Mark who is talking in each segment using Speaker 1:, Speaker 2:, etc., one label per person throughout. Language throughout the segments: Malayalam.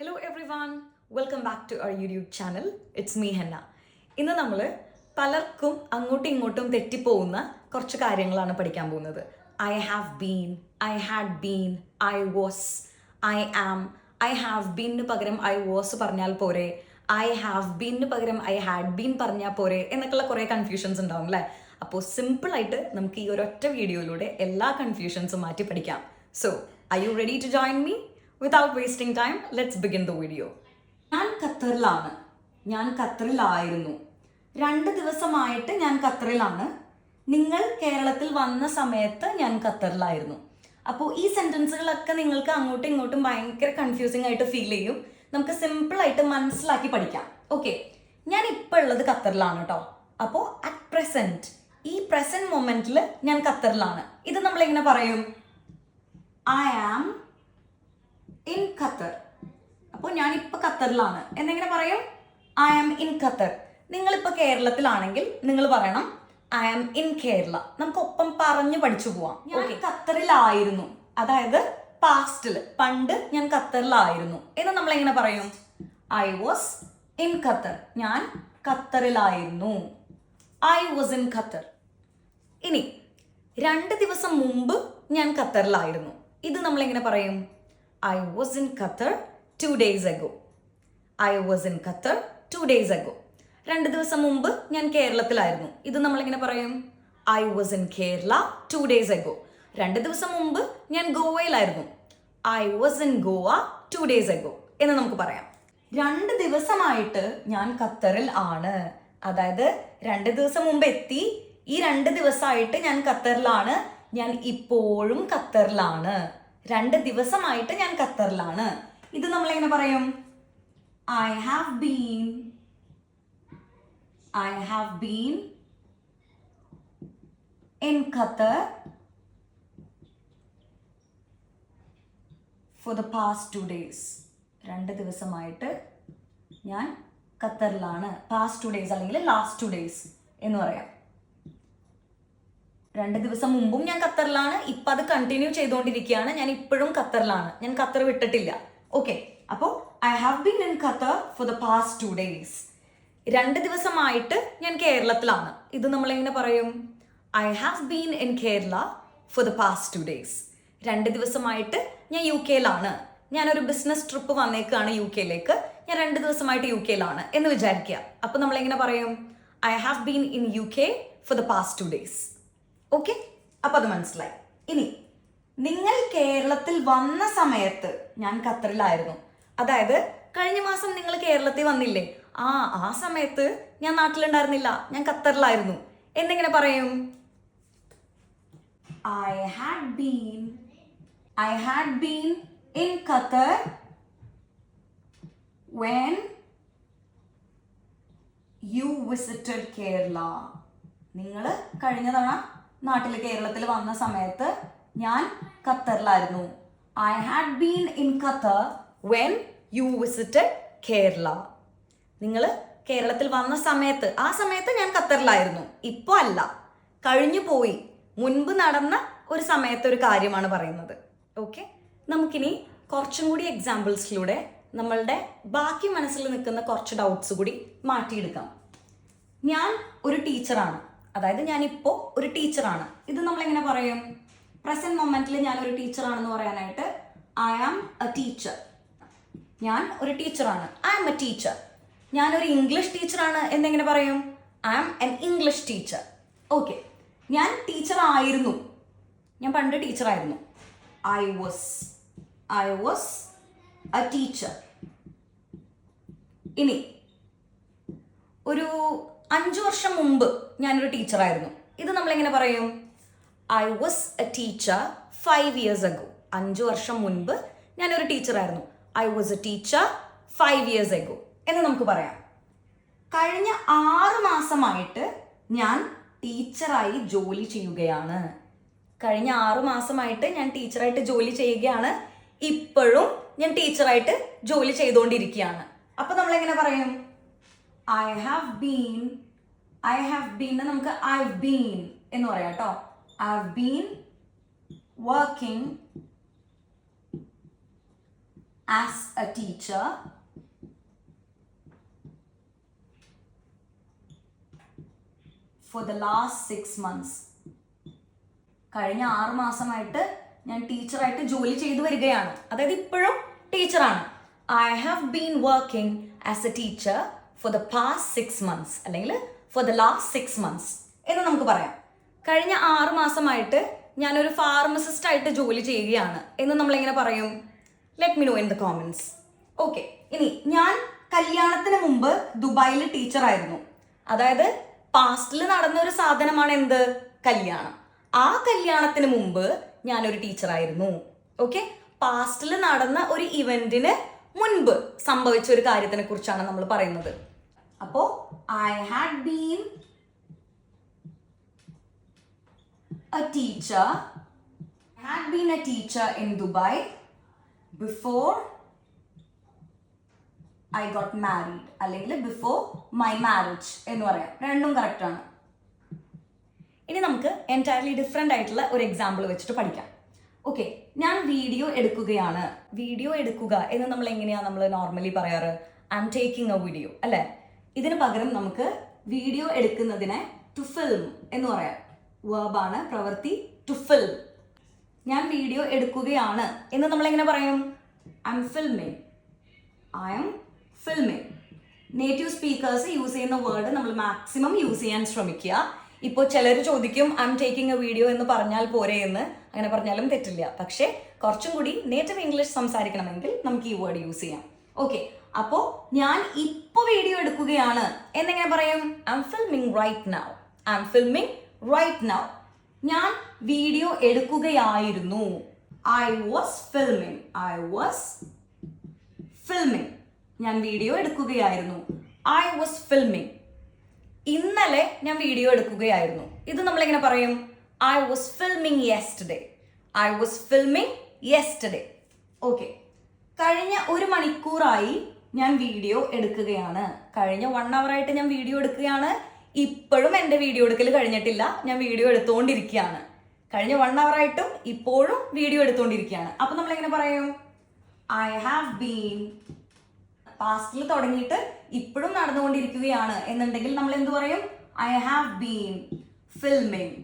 Speaker 1: Hello everyone welcome back to our YouTube channel it's me Henna ഇന്ന് നമ്മൾ പലർക്കും അങ്ങോട്ടും ഇങ്ങോട്ടും തെറ്റിപ്പോകുന്ന കുറച്ച് കാര്യങ്ങളാണ് പഠിക്കാൻ പോകുന്നത്. I have been I had been I was I am I have ബീനിന് പകരം ഐ വാസ് പറഞ്ഞാൽ പോരെ ഐ ഹാവ് ബീനിന് പകരം ഐ ഹാഡ് ബീൻ പറഞ്ഞാൽ പോരെ എന്നൊക്കെയുള്ള കുറേ കൺഫ്യൂഷൻസ് ഉണ്ടാവും അല്ലേ? അപ്പോൾ സിമ്പിളായിട്ട് നമുക്ക് ഈ ഒരൊറ്റ വീഡിയോയിലൂടെ എല്ലാ കൺഫ്യൂഷൻസും മാറ്റി പഠിക്കാം. So I you ready to join me without wasting time let's begin the video ഞാൻ ഖത്തറിലാണ്. ഞാൻ ഖത്തറിലായിരുന്നു. രണ്ട് ദിവസമായിട്ട് ഞാൻ ഖത്തറിലാണ്. നിങ്ങൾ കേരളത്തിൽ വന്ന സമയത്ത് ഞാൻ ഖത്തറിലായിരുന്നു. അപ്പോൾ ഈ സെന്റൻസുകളൊക്കെ നിങ്ങൾക്ക് അങ്ങോട്ടും ഇങ്ങോട്ടും ഭയങ്കര കൺഫ്യൂസിംഗ് ആയിട്ട് ഫീൽ ചെയ്യും. നമുക്ക് സിമ്പിളായിട്ട് മനസ്സിലാക്കി പഠിക്കാം. ഓക്കെ ഞാൻ ഇപ്പോൾ ഉള്ളത് ഖത്തറിലാണ് കേട്ടോ അപ്പോൾ അറ്റ് പ്രസന്റ് ഈ പ്രസന്റ് മൊമെന്റിൽ ഞാൻ ഖത്തറിലാണ്. ഇത് നമ്മൾ എങ്ങനെ പറയും? I am Qatar. അപ്പോൾ ഞാനിപ്പോൾ ഖത്തറിലാണ്. എന്നെങ്ങനെ പറയും? I am in Qatar. നിങ്ങളിപ്പോൾ കേരളത്തിലാണെങ്കിൽ നിങ്ങൾ പറയണം ഐ ആം ഇൻ കേരള. നമുക്ക് ഒപ്പം പറഞ്ഞു പഠിച്ചു പോവാം. ഞാൻ ഖത്തറിലായിരുന്നു. അതായത് പാസ്റ്റിൽ പണ്ട് ഞാൻ ഖത്തറിലായിരുന്നു. എന്ന് നമ്മൾ എങ്ങനെ പറയും? I was in Qatar. ഞാൻ ഖത്തറിലായിരുന്നു. I was in Qatar. ഇനി രണ്ട് ദിവസം മുമ്പ് ഞാൻ ഖത്തറിലായിരുന്നു. ഇത് നമ്മൾ എങ്ങനെ പറയും? I was in Qatar two days ago I was in Qatar two days ago രണ്ട് ദിവസം മുമ്പ് ഞാൻ കേരളത്തിലായിരുന്നു. ഇത് നമ്മൾ എങ്ങനെ പറയും? I was in Kerala two days ago രണ്ട് ദിവസം മുമ്പ് ഞാൻ ഗോവയിലായിരുന്നു. I was in Goa two days ago എന്ന് നമുക്ക് പറയാം. രണ്ട് ദിവസമായിട്ട് ഞാൻ ഖത്തറിൽ ആണ്. അതായത് രണ്ട് ദിവസം മുമ്പ് എത്തി. ഈ രണ്ട് ദിവസമായിട്ട് ഞാൻ ഖത്തറിലാണ്. ഞാൻ ഇപ്പോഴും ഖത്തറിലാണ്. രണ്ട് ദിവസമായിട്ട് ഞാൻ ഖത്തറിലാണ്. ഇത് നമ്മൾ എങ്ങനെ പറയും? I have been I have been in Qatar for the past two days രണ്ട് ദിവസമായിട്ട് ഞാൻ ഖത്തറിലാണ്. പാസ്റ്റ് ടു ഡേയ്സ് അല്ലെങ്കിൽ ലാസ്റ്റ് ടു ഡേയ്സ് എന്ന് പറയാം. രണ്ട് ദിവസം മുമ്പും ഞാൻ ഖത്തറിലാണ്. ഇപ്പം അത് കണ്ടിന്യൂ ചെയ്തുകൊണ്ടിരിക്കുകയാണ് ഞാൻ ഇപ്പോഴും ഖത്തറിലാണ്. ഞാൻ ഖത്തർ വിട്ടിട്ടില്ല. ഓക്കെ അപ്പോ I have been in Qatar for the past two days രണ്ട് ദിവസമായിട്ട് ഞാൻ കേരളത്തിലാണ്. ഇത് നമ്മൾ എങ്ങനെ പറയും? I have been in Kerala for the past two days രണ്ട് ദിവസമായിട്ട് ഞാൻ യു കെയിലാണ് ഞാനൊരു ബിസിനസ് ട്രിപ്പ് വന്നേക്കാണ് യു കെയിലേക്ക് ഞാൻ രണ്ട് ദിവസമായിട്ട് യു കെയിലാണ് എന്ന് വിചാരിക്കുക. അപ്പോൾ നമ്മൾ എങ്ങനെ പറയും? I have been in U K for the past two days okay? അപ്പൊ അത് മനസ്സിലായി. ഇനി നിങ്ങൾ കേരളത്തിൽ വന്ന സമയത്ത് ഞാൻ ഖത്തറിലായിരുന്നു. അതായത് കഴിഞ്ഞ മാസം നിങ്ങൾ കേരളത്തിൽ വന്നില്ലേ? ആ ആ സമയത്ത് ഞാൻ നാട്ടിലുണ്ടായിരുന്നില്ല. ഞാൻ ഖത്തറിലായിരുന്നു. എന്നെങ്ങനെ പറയും? I had been I had been in Qatar when you visited Kerala നിങ്ങൾ കഴിഞ്ഞ തവണ നാട്ടിൽ കേരളത്തിൽ വന്ന സമയത്ത് ഞാൻ ഖത്തറിലായിരുന്നു. I had been in Qatar when you visited Kerala നിങ്ങൾ കേരളത്തിൽ വന്ന സമയത്ത് ആ സമയത്ത് ഞാൻ ഖത്തറിലായിരുന്നു. ഇപ്പോൾ അല്ല. കഴിഞ്ഞു പോയി. മുൻപ് നടന്ന ഒരു സമയത്ത് ഒരു കാര്യമാണ് പറയുന്നത്. ഓക്കെ നമുക്കിനി കുറച്ചും കൂടി എക്സാമ്പിൾസിലൂടെ നമ്മളുടെ ബാക്കി മനസ്സിൽ നിൽക്കുന്ന കുറച്ച് ഡൗട്ട്സ് കൂടി മാറ്റിയെടുക്കാം. ഞാൻ ഒരു ടീച്ചറാണ് അതായത് ഞാനിപ്പോൾ ഒരു ടീച്ചറാണ്. ഇത് നമ്മൾ എങ്ങനെ പറയും? പ്രസന്റ് മൊമെന്റിൽ ഞാൻ ഒരു ടീച്ചറാണെന്ന് പറയാനായിട്ട് ഐ ആം എ ടീച്ചർ ഞാൻ ഒരു ടീച്ചറാണ്. ഐ ആം എ ടീച്ചർ ഞാനൊരു ഇംഗ്ലീഷ് ടീച്ചറാണ് എന്നെങ്ങനെ പറയും? I am an English teacher okay ഞാൻ ടീച്ചർ ആയിരുന്നു ഞാൻ പണ്ട് ടീച്ചറായിരുന്നു. I was I was a teacher ഇനി ഒരു അഞ്ചു വർഷം മുമ്പ് ഞാനൊരു ടീച്ചറായിരുന്നു. ഇത് നമ്മളെങ്ങനെ പറയും? I was a teacher five years ago അഞ്ചു വർഷം മുൻപ് ഞാനൊരു ടീച്ചറായിരുന്നു. I was a teacher five years ago എന്ന് നമുക്ക് പറയാം. കഴിഞ്ഞ ആറ് മാസമായിട്ട് ഞാൻ ടീച്ചറായി ജോലി ചെയ്യുകയാണ്. കഴിഞ്ഞ ആറ് മാസമായിട്ട് ഞാൻ ടീച്ചറായിട്ട് ജോലി ചെയ്യുകയാണ്. ഇപ്പോഴും ഞാൻ ടീച്ചറായിട്ട് ജോലി ചെയ്തുകൊണ്ടിരിക്കുകയാണ്. അപ്പൊ നമ്മളെങ്ങനെ പറയും? I have been I have been നമുക്ക് ഐ ബീൻ എന്ന് പറയാം കേട്ടോ I have been working as a teacher for the last six months കഴിഞ്ഞ ആറ് മാസമായിട്ട് ഞാൻ ടീച്ചറായിട്ട് ജോലി ചെയ്തു വരികയാണ്. അതായത് ഇപ്പോഴും ടീച്ചറാണ്. I have been working as a teacher for the past six months അല്ലെങ്കിൽ for the last six months എന്ന് നമുക്ക് പറയാം. കഴിഞ്ഞ ആറ് മാസമായിട്ട് ഞാനൊരു ഫാർമസിസ്റ്റ് ആയിട്ട് ജോലി ചെയ്യുകയാണ് എന്ന് നമ്മളെങ്ങനെ പറയും? Let me know in the comments okay ഇനി ഞാൻ കല്യാണത്തിന് മുമ്പ് ദുബായിൽ ടീച്ചറായിരുന്നു അതായത് പാസ്റ്റിൽ നടന്ന ഒരു സാധനമാണ് എന്ത്? കല്യാണം. ആ കല്യാണത്തിന് മുമ്പ് ഞാനൊരു ടീച്ചറായിരുന്നു ഓക്കെ പാസ്റ്റിൽ നടന്ന ഒരു ഇവന്റിന് മുൻപ് സംഭവിച്ച ഒരു കാര്യത്തിനെ കുറിച്ചാണ് നമ്മൾ പറയുന്നത്. അപ്പോ I had been a teacher had been a teacher in Dubai before I got married അല്ലെങ്കിൽ ബിഫോർ മൈ മാരേജ് എന്ന് പറയാം. രണ്ടും കറക്റ്റ് ആണ്. ഇനി നമുക്ക് എന്റയർലി ഡിഫറെന്റ് ആയിട്ടുള്ള ഒരു എക്സാമ്പിൾ വെച്ചിട്ട് പഠിക്കാം. ഓക്കെ ഞാൻ വീഡിയോ എടുക്കുകയാണ്. വീഡിയോ എടുക്കുക എന്ന് നമ്മൾ എങ്ങനെയാണ് നമ്മൾ നോർമലി പറയാറ്? I'm taking a video അല്ലേ? ഇതിന് പകരം നമുക്ക് വീഡിയോ എടുക്കുന്നതിനെ ടു ഫിൽം എന്ന് പറയാം. വേർബാണ് പ്രവൃത്തി ടു ഫിൽം ഞാൻ വീഡിയോ എടുക്കുകയാണ് എന്ന് നമ്മൾ എങ്ങനെ പറയും? I'm filming I'm filming native speakers use ചെയ്യുന്ന വേർഡ് നമ്മൾ മാക്സിമം യൂസ് ചെയ്യാൻ ശ്രമിക്കുക. ഇപ്പോൾ ചിലർ ചോദിക്കും I'm taking a video എന്ന് പറഞ്ഞാൽ പോരെ എന്ന്. അങ്ങനെ പറഞ്ഞാലും തെറ്റില്ല. പക്ഷേ കുറച്ചും കൂടി നേറ്റീവ് ഇംഗ്ലീഷ് സംസാരിക്കണമെങ്കിൽ നമുക്ക് ഈ വേർഡ് യൂസ് ചെയ്യാം. ഓക്കെ അപ്പോൾ ഞാൻ ഇപ്പോൾ വീഡിയോ എടുക്കുകയാണ്. എന്നെങ്ങനെ പറയും? I'm filming right now I'm filming right now ഞാൻ video എടുക്കുകയായിരുന്നു. I was filming I was filming ഞാൻ വീഡിയോ എടുക്കുകയായിരുന്നു. ഐ വാസ് ഫിൽമിങ് ഇന്നലെ ഞാൻ വീഡിയോ എടുക്കുകയായിരുന്നു. ഇത് നമ്മൾ എങ്ങനെ പറയും? I was filming yesterday I was filming yesterday okay കഴിഞ്ഞ ഒരു മണിക്കൂറായി ഞാൻ വീഡിയോ എടുക്കുകയാണ്. കഴിഞ്ഞ വൺ ആയിട്ട് ഞാൻ വീഡിയോ എടുക്കുകയാണ്. ഇപ്പോഴും എന്റെ വീഡിയോ എടുക്കൽ കഴിഞ്ഞിട്ടില്ല. ഞാൻ വീഡിയോ എടുത്തുകൊണ്ടിരിക്കുകയാണ് കഴിഞ്ഞ വൺ ആയിട്ടും ഇപ്പോഴും വീഡിയോ എടുത്തുകൊണ്ടിരിക്കുകയാണ് അപ്പൊ നമ്മൾ എങ്ങനെ പറയും ഐ ഹാവ് ബീൻ പാസ്റ്റിൽ തുടങ്ങിയിട്ട് ഇപ്പോഴും നടന്നുകൊണ്ടിരിക്കുകയാണ്. എന്നുണ്ടെങ്കിൽ നമ്മൾ എന്ത് പറയും? I have been filming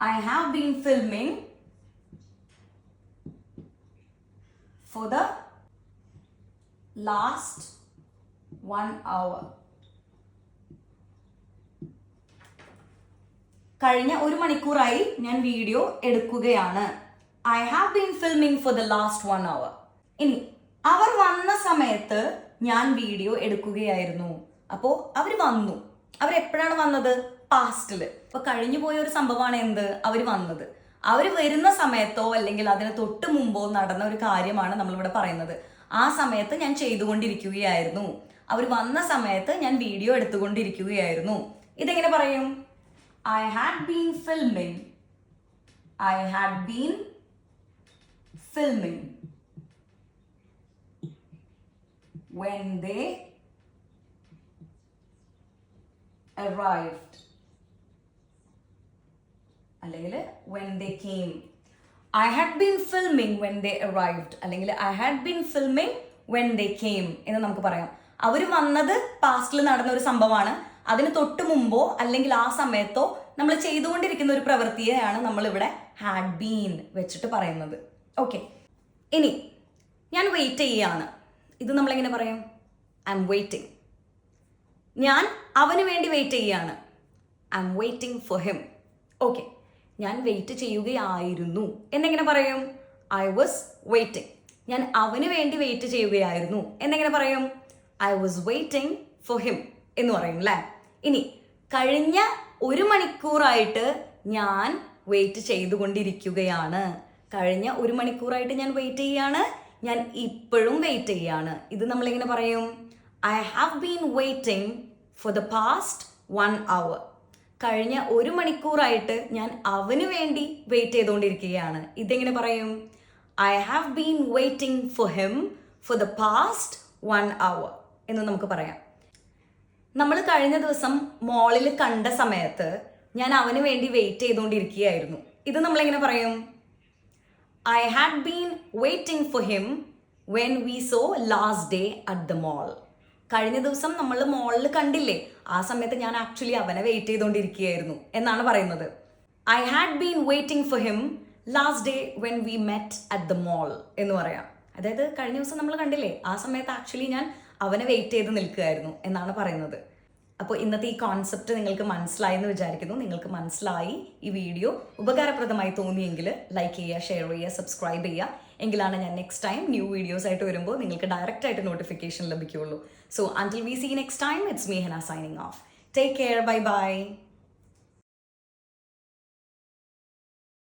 Speaker 1: I have been filming for the last one hour. കഴിഞ്ഞ ഒരു മണിക്കൂറായി ഞാൻ വീഡിയോ എടുക്കുകയാണ്. I have been filming for the last one hour ഇനി അവർ വന്ന സമയത്ത് ഞാൻ വീഡിയോ എടുക്കുകയായിരുന്നു. അപ്പോൾ അവർ വന്നു. അവർ എപ്പോഴാണ് വന്നത്? പാസ്റ്റിൽ ഇപ്പൊ കഴിഞ്ഞു പോയ ഒരു സംഭവമാണ് എന്ത്? അവർ വന്നത്. അവർ വരുന്ന സമയത്തോ അല്ലെങ്കിൽ അതിന് തൊട്ട് മുമ്പോ നടന്ന ഒരു കാര്യമാണ് നമ്മളിവിടെ പറയുന്നത്. ആ സമയത്ത് ഞാൻ ചെയ്തുകൊണ്ടിരിക്കുകയായിരുന്നു. അവർ വന്ന സമയത്ത് ഞാൻ വീഡിയോ എടുത്തുകൊണ്ടിരിക്കുകയായിരുന്നു. ഇതെങ്ങനെ പറയും? I had been filming I had been filming when they arrived. അല്ലെങ്കിൽ when they came. I had been filming when they arrived അല്ലെങ്കിൽ I had been filming when they came എന്ന് നമുക്ക് പറയാം. അവർ വന്നത് പാസ്റ്റിൽ നടന്ന ഒരു സംഭവമാണ്. അതിന് തൊട്ട് മുമ്പോ അല്ലെങ്കിൽ ആ സമയത്തോ നമ്മൾ ചെയ്തുകൊണ്ടിരിക്കുന്ന ഒരു പ്രവൃത്തിയെയാണ് നമ്മളിവിടെ ഹാഡ് ബീൻ വെച്ചിട്ട് പറയുന്നത്. ഓക്കെ ഇനി ഞാൻ വെയിറ്റ് ചെയ്യാണ്. ഇത് നമ്മളെങ്ങനെ പറയും? ഐ എം വെയിറ്റിംഗ് ഞാൻ അവന് വേണ്ടി വെയിറ്റ് ചെയ്യാണ്. I'm waiting for him okay ഞാൻ വെയിറ്റ് ചെയ്യുകയായിരുന്നു. എന്നെങ്ങനെ പറയും? ഐ വാസ് വെയിറ്റിംഗ് ഞാൻ അവന് വേണ്ടി വെയിറ്റ് ചെയ്യുകയായിരുന്നു. എന്നെങ്ങനെ പറയും? I was waiting for him എന്ന് പറയും അല്ലേ ഇനി കഴിഞ്ഞ ഒരു മണിക്കൂറായിട്ട് ഞാൻ വെയിറ്റ് ചെയ്തുകൊണ്ടിരിക്കുകയാണ്. കഴിഞ്ഞ ഒരു മണിക്കൂറായിട്ട് ഞാൻ വെയിറ്റ് ചെയ്യാണ് ഞാൻ ഇപ്പോഴും വെയിറ്റ് ചെയ്യാണ് ഇത് നമ്മളിങ്ങനെ പറയും? I have been waiting for the past one hour കഴിഞ്ഞ ഒരു മണിക്കൂറായിട്ട് ഞാൻ അവന് വേണ്ടി വെയിറ്റ് ചെയ്തുകൊണ്ടിരിക്കുകയാണ് ഇതെങ്ങനെ പറയും? I have been waiting for him for the past one hour എന്ന് നമുക്ക് പറയാം. നമ്മൾ കഴിഞ്ഞ ദിവസം മോളിൽ കണ്ട സമയത്ത് ഞാൻ അവന് വേണ്ടി വെയിറ്റ് ചെയ്തുകൊണ്ടിരിക്കുകയായിരുന്നു ഇത് നമ്മളെങ്ങനെ പറയും? I had been waiting for him when we saw last day at the mall കഴിഞ്ഞ ദിവസം നമ്മൾ മോളിൽ കണ്ടില്ലേ? ആ സമയത്ത് ഞാൻ ആക്ച്വലി അവനെ വെയിറ്റ് ചെയ്തുകൊണ്ടിരിക്കുകയായിരുന്നു എന്നാണ് പറയുന്നത്. I had been waiting for him last day when we met at the mall എന്ന് പറയാം. അതായത് കഴിഞ്ഞ ദിവസം നമ്മൾ കണ്ടില്ലേ? ആ സമയത്ത് ആക്ച്വലി ഞാൻ അവനെ വെയിറ്റ് ചെയ്ത് നിൽക്കുകയായിരുന്നു എന്നാണ് പറയുന്നത്. അപ്പോൾ ഇന്നത്തെ ഈ കോൺസെപ്റ്റ് നിങ്ങൾക്ക് മനസ്സിലായി എന്ന് വിചാരിക്കുന്നു. നിങ്ങൾക്ക് മനസ്സിലായി ഈ വീഡിയോ ഉപകാരപ്രദമായി തോന്നിയെങ്കിൽ ലൈക്ക് ചെയ്യുക ഷെയർ ചെയ്യുക സബ്സ്ക്രൈബ് ചെയ്യുക. എങ്കിലാണ് ഞാൻ നെക്സ്റ്റ് ടൈം ന്യൂ വീഡിയോസ് ആയിട്ട് വരുമ്പോൾ നിങ്ങൾക്ക് ഡയറക്റ്റ് ആയിട്ട് നോട്ടിഫിക്കേഷൻ ലഭിക്കുകയുള്ളൂ. So until we see next time it's me Henna signing off take care bye bye